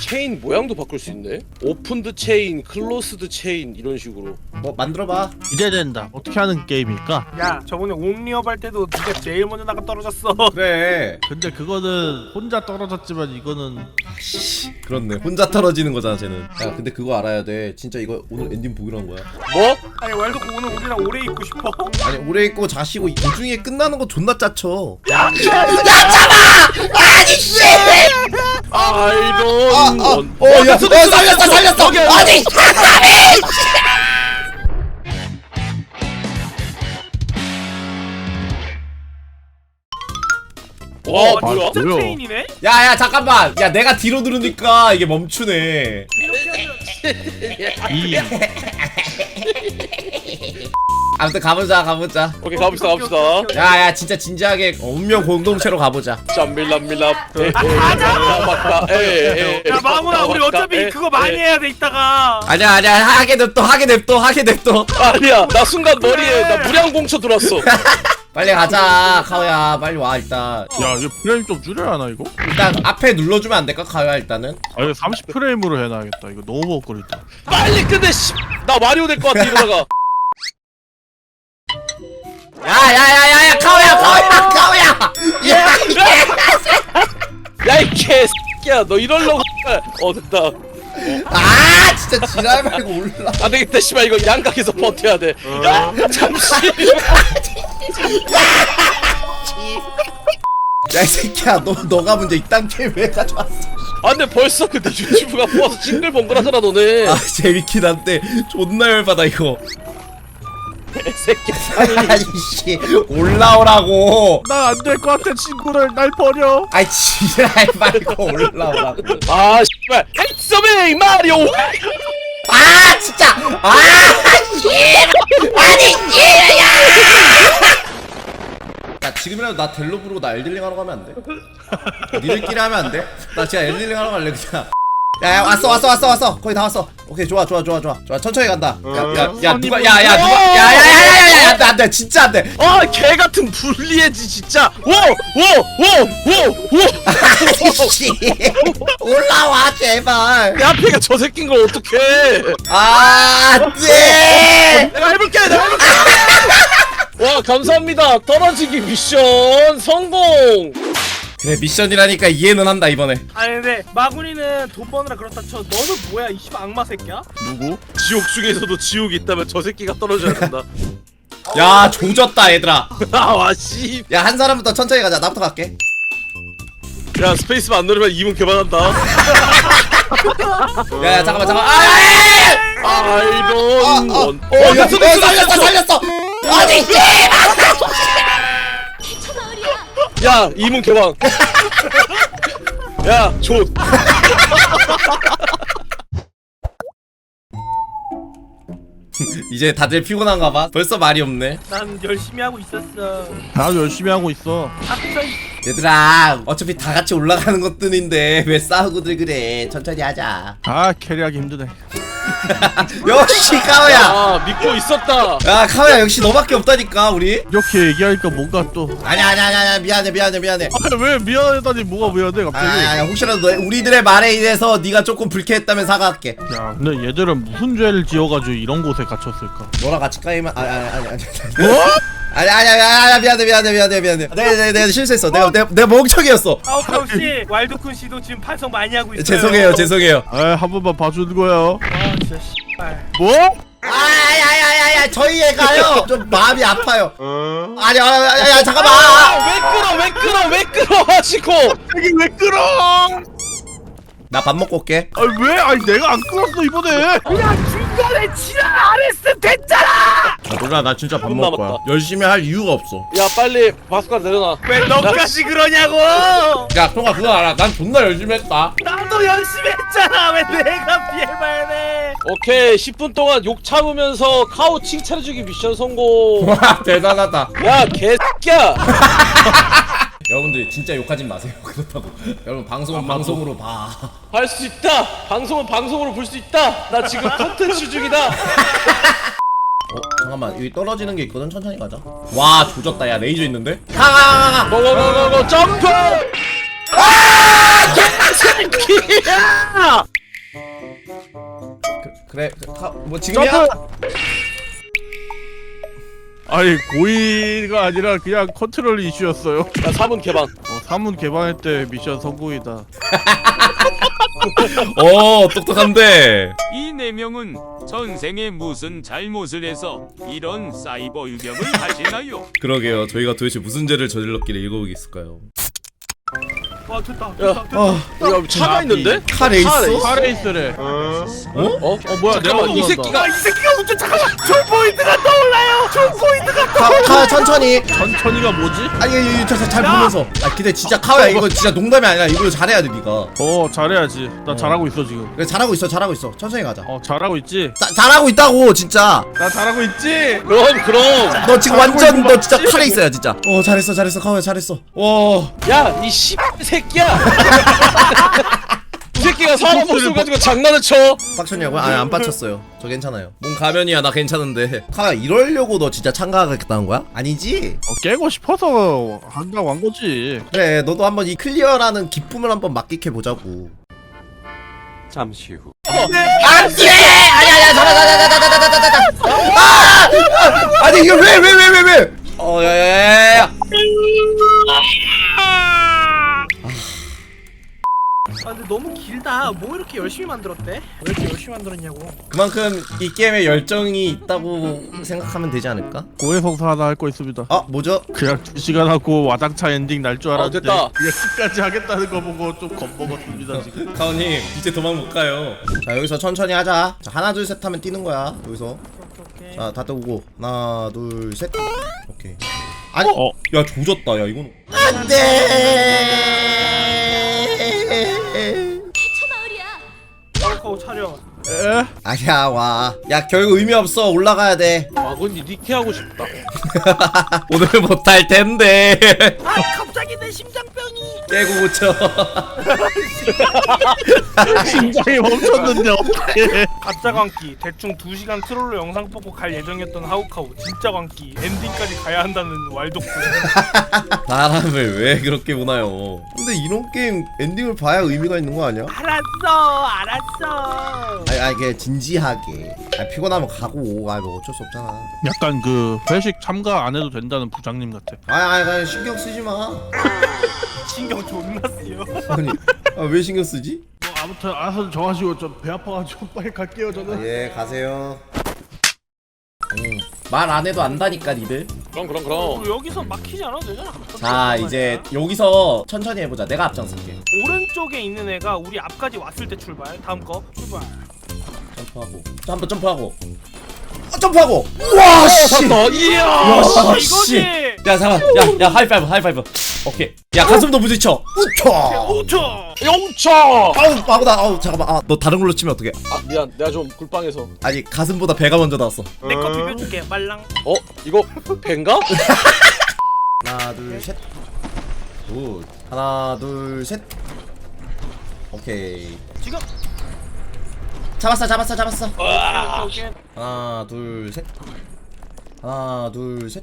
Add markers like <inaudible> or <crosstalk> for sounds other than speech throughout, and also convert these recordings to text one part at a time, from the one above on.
체인 모양도 바꿀 수 있네. 오픈드 체인, 클로스드 체인 이런 식으로. 뭐 만들어봐 기대된다. 어떻게 하는 게임일까? 야 저번에 옥리업 할 때도 네가 제일 먼저 나가 떨어졌어 <laughs> 그래 근데 그거는 혼자 떨어졌지만 이거는 씨 그렇네 혼자 떨어지는 거잖아 쟤는 야 근데 그거 알아야 돼 진짜 이거 오늘 엔딩 보기로 한 거야 뭐? 아니 왈도코 오늘 우리랑 오래 있고 싶어? <laughs> 아니 오래 있고 자시고 도중에 끝나는 거 존나 짜쳐 아 이돈 원. 어 야 어, 살렸어 살렸어 여기, 여기. 아니 와와 뭐야? 진짜 뭐야? 체인이네? 야 야 잠깐만 야 내가 뒤로 누르니까 이게 멈추네 이렇게 하면 이 아무튼 가보자 가보자 오케이 가봅시다 갑시다. 야야 진짜 진지하게 운명 공동체로 가보자 짬밀랍밀랍. 가자! 에에에. 야 마구나 우리 어차피 그거 많이 해야 돼 이따가 아니야 아니야 하게 냅둬 하게 냅둬 하게 냅둬 아니야 나 순간 머리에 나 무량공처 들어왔어. <laughs> 빨리 가자 카오야 빨리 와 일단 야 이거 프레임 좀 줄여야 하나 이거? 일단 앞에 눌러주면 안 될까 카오야 일단은 아 이거 30 프레임으로 해놔야겠다. 이거 너무 먹거리다. 빨리 끝내 씨. 나 마리오 될 것 같아 이러다가. 야야야야야 카오야 카오야 카오야. 야이 개새끼야. 너 이럴려고 어 됐다. 아 진짜 지랄 말고 올라. 안 되겠다 씨발. 이거 양각에서 버텨야 돼. 야, 잠시. 야 이 새끼야. 너 너가 먼저 이딴 게임 왜 가져왔어? 아 근데 벌써 근데 유튜브가 뽑아서 징글벙글하잖아 너네. 아 재밌긴 한데 존나 열받아 이거 새끼. 아니 씨. 올라오라고. 나 안 될 것 같아 친구를. 날 버려. 아이 지랄 말고 올라오라고. 아 씨발. 헬스메이 마리오. 아 진짜. 아씨. 아니 씨야. 야 지금이라도 나 델로 부르고 나 엘딜링 하러 가면 안 돼? 니들끼리 하면 안 돼? 나 진짜 엘딜링 하러 갈래 그냥 야야 왔어 왔어 왔어 왔어 거의 다 왔어 오케이 좋아 좋아 좋아 좋아 좋아 천천히 간다 야야 야 누가 야야 누가 야야야야야 안돼 안돼 진짜 안돼 아 개 같은 불리해지 진짜 오 오 오 오오내 아이씨 올라와 제발 앞에가 저 새끼인 걸 어떡해 아 안돼 내가 해볼게 내가 해볼게 와 감사합니다 떨어지기 미션 성공 그래 미션이라니까 이해는 한다 이번에 아니 근데 마구니는 돈 버느라 그렇다 쳐 너는 뭐야 이 씨발 악마 새끼야? 누구? 지옥 중에서도 지옥이 있다면 저 새끼가 떨어져야 된다 야 조졌다 얘들아 아와 씨. 야 한 사람부터 천천히 가자 나부터 갈게 야 스페이스만 안 누르면 이분 개발한다 야야 잠깐만 잠깐만 아야야야야 아이돈 원. 어, 야, 어, 살렸어 살렸어 아니 씨 야 이문 개방. 야좆 <laughs> 이제 다들 피곤한가 봐? 벌써 말이 없네. 난 열심히 하고 있었어. 나도 열심히 하고 있어. 이 얘들아 어차피 다 같이 올라가는 것뿐인데 왜 싸우고들 그래 천천히 하자 아 캐리하기 힘드네. <laughs> 역시 카오야 아 믿고 있었다 야 카오야 역시 너밖에 없다니까 우리 이렇게 얘기하니까 뭔가 또. 아니야 아니야 아니야 아니야, 미안해 미안해 미안해 아, 왜 미안하다니 뭐가 미안해 아, 갑자기? 아, 아, 혹시라도 너, 우리들의 말에 인해서 네가 조금 불쾌했다면 사과할게 야 근데 얘들은 무슨 죄를 지어가지고 이런 곳에 갇혔을까? 너랑 같이 까이면 아니 아니 아니 아니 뭐? 아니 아니 아니 아니 미안해 미안해 미안해 미안해. 내가 내가, 내가 실수했어. 내가 내가, 내가 멍청이었어. 아웃카우 씨 왈도쿤 씨도 지금 반성 많이 하고 있어요? 죄송해요 죄송해요. 아한 번만 봐주는 거야. 아 진짜 씨발. 뭐? 아야야야야 저희 애가요. 좀 마음이 아파요. 아니 아야 잠깐만. 아 왜 끌어 왜 끌어 왜 끌어 하시고. 이게 왜 끌어? 나밥 먹고 올게. 아 왜? 아니 내가 안 끌었어 이번에. 그냥 중간에 지랄 안 했으면 됐잖아 아, 누나 나 진짜 밥돈 먹을 거야. 남았다. 열심히 할 이유가 없어. 야 빨리 바스카 내려놔. 왜 너까지 그러냐고! 야 통아 그거 알아. 난 존나 열심히 했다. 나도 열심히 했잖아. 왜 내가 피해봐야 돼? 오케이 10분 동안 욕 참으면서 카오 칭찬해주기 미션 성공. <laughs> 와 대단하다. 야 개새끼야! <laughs> 여러분들 진짜 욕하지 마세요. <laughs> 그렇다고. 여러분 방송은 방송으로 봐. 할 수 있다. 방송은 방송으로 볼 수 있다. 나 지금 컨텐츠 중이다 어 잠깐만 여기 떨어지는 게 있거든 천천히 가자 와 조졌다 야 레이저 있는데 가! 고고고고 뭐, 뭐, 뭐, 점프! 아! 개새끼야! 그, 그래 그, 가, 뭐 지금이야? 점프! 아니 고의가 아니라 그냥 컨트롤 이슈였어요 아, 나 4분 개방 어, 사문 개방할 때 미션 성공이다 <laughs> 어 똑똑한데 이 네 명은 전생에 무슨 잘못을 해서 이런 사이버 유격을 하시나요? 그러게요 저희가 도대체 무슨 죄를 저질렀길래 읽어보겠을까요? 와 됐다 됐다 됐다 아, 야 차가 아, 있는데? 칼에 있어? 카레이스래. 어? 어? 어? 어 뭐야 내가 이 새끼가 아, 이 새끼가 운전 잠깐만 전 포인트가 떠올라요 전 포인트가 가, 가 천천히. 전천이가 뭐지? 아니 이거 잘, 보면서. 아 근데 진짜 카야 이거 진짜 농담이 아니라 이거 잘해야 돼 네가. 어 잘해야지. 나 어. 잘하고 있어 지금. 그래 잘하고 있어 잘하고 있어 천천히 가자. 어 잘하고 있지. 자, 잘하고 있다고 진짜. 나 잘하고 있지. 그럼 그럼 너 지금 완전 너 진짜 칼에 있어야 진짜. 어 잘했어 잘했어 카야 잘했어. 와. 야이 씨 새끼야! <laughs> 이 새끼가 사람 목숨 가지고 장난을 쳐! 빡쳤냐고? 아니 안 빡쳤어요. 저 괜찮아요. 뭔 가면이야 나 괜찮은데. 카 이러려고 너 진짜 참가하겠다는 거야? 아니지? 어, 깨고 싶어서 한다고 한 거지. 그래 너도 한번 이 클리어라는 기쁨을 한번 맛기해 보자고. 잠시 후. 안돼! 아니 아니 잠깐 잠깐 잠깐 아! 아! 아니 이거 왜 왜 왜 왜 왜? 어 야야야야. 아 근데 너무 길다. 뭐 이렇게 열심히 만들었대? 왜 이렇게 열심히 만들었냐고. 그만큼 이 게임에 열정이 있다고 생각하면 되지 않을까? 고해성사 하나 할 거 있습니다. 아 뭐죠? 그냥 두 시간 하고 와장차 엔딩 날 줄 알았는데 아, 이게 끝까지 하겠다는 거 보고 좀 겁먹었습니다 지금. <laughs> 카오님 이제 도망 못 가요. 자 여기서 천천히 하자. 자 하나 둘 셋 하면 뛰는 거야. 여기서 자 다들 오고 하나 둘 셋. 오케이. 어? 아니 어? 야 조졌다 야 이건 안돼. 촬영. 에? 아니야 와. 야 결국 의미 없어 올라가야 돼. 아, 와곤 니니케 하고 싶다. <laughs> 오늘 못할 텐데. 아 갑자기 내 심장. 깨고 고쳐. <laughs> 심장이 멈췄는데 어떻게? 가짜 광기 대충 2시간 트롤로 영상 뽑고 갈 예정이었던 하우카우 진짜 광기 엔딩까지 가야 한다는 왈도꾼 사람을 <laughs> 왜 그렇게 보나요? 근데 이런 게임 엔딩을 봐야 의미가 있는 거 아니야? 알았어 알았어 아니, 아니 그냥 진지하게. 아니, 피곤하면 가고. 아, 뭐 어쩔 수 없잖아. 약간 그 회식 참가 안 해도 된다는 부장님 같아. 아니, 아니, 그냥 신경 쓰지 마. <laughs> 신경 존나 쓰여. <laughs> 아니 아, 왜 신경 쓰지? 뭐 아무튼 알아서 정하시고 좀 배 아파가지고 <laughs> 빨리 갈게요 저는. 아, 예 가세요. 음, 말안 해도 안다니까 니들. 그럼 그럼 그럼 어, 여기서 막히지 않아도 되잖아. 자 이제 여기서 천천히 해보자. 내가 앞장설게. 오른쪽에 있는 애가 우리 앞까지 왔을 때 출발. 다음 거 출발. 점프하고 또 한번 점프하고 어, 점프하고. 와 어, 씨. 이야. 와 어, 씨. 야 잠깐 야야 하이파이브 하이파이브. 오케이. 야 가슴도 부딪혀. 우쳐. 우쳐. 영쳐. 아우 바보다. 아우 잠깐만. 아 너 다른 걸로 치면 어떡해? 아 미안. 내가 좀 굴빵해서. 아니 가슴보다 배가 먼저 나왔어. 내거 비벼줄게. 말랑. 어 이거 배인가? <laughs> 하나 둘 셋. 굿. 하나 둘 셋. 오케이. 지금. 잡았어 잡았어 잡았어. 하나 둘 셋. 하나 둘 셋.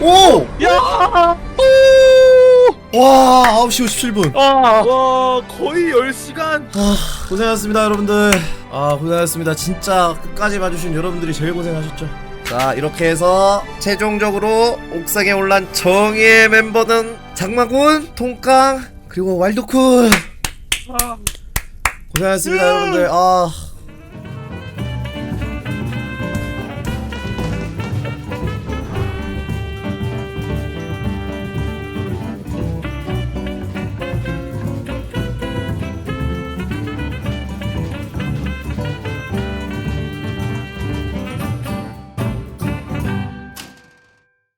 오, 야! 와, 9시 57분. 아, 와, 거의 10시간. 아, 고생하셨습니다, 여러분들. 아, 고생하셨습니다. 진짜 끝까지 봐주신 여러분들이 제일 고생하셨죠. 자, 이렇게 해서 최종적으로 옥상에 올란 정의의 멤버는 장마군, 통깡, 그리고 왈도쿤. 아. 고생하셨습니다, 여러분들. 아,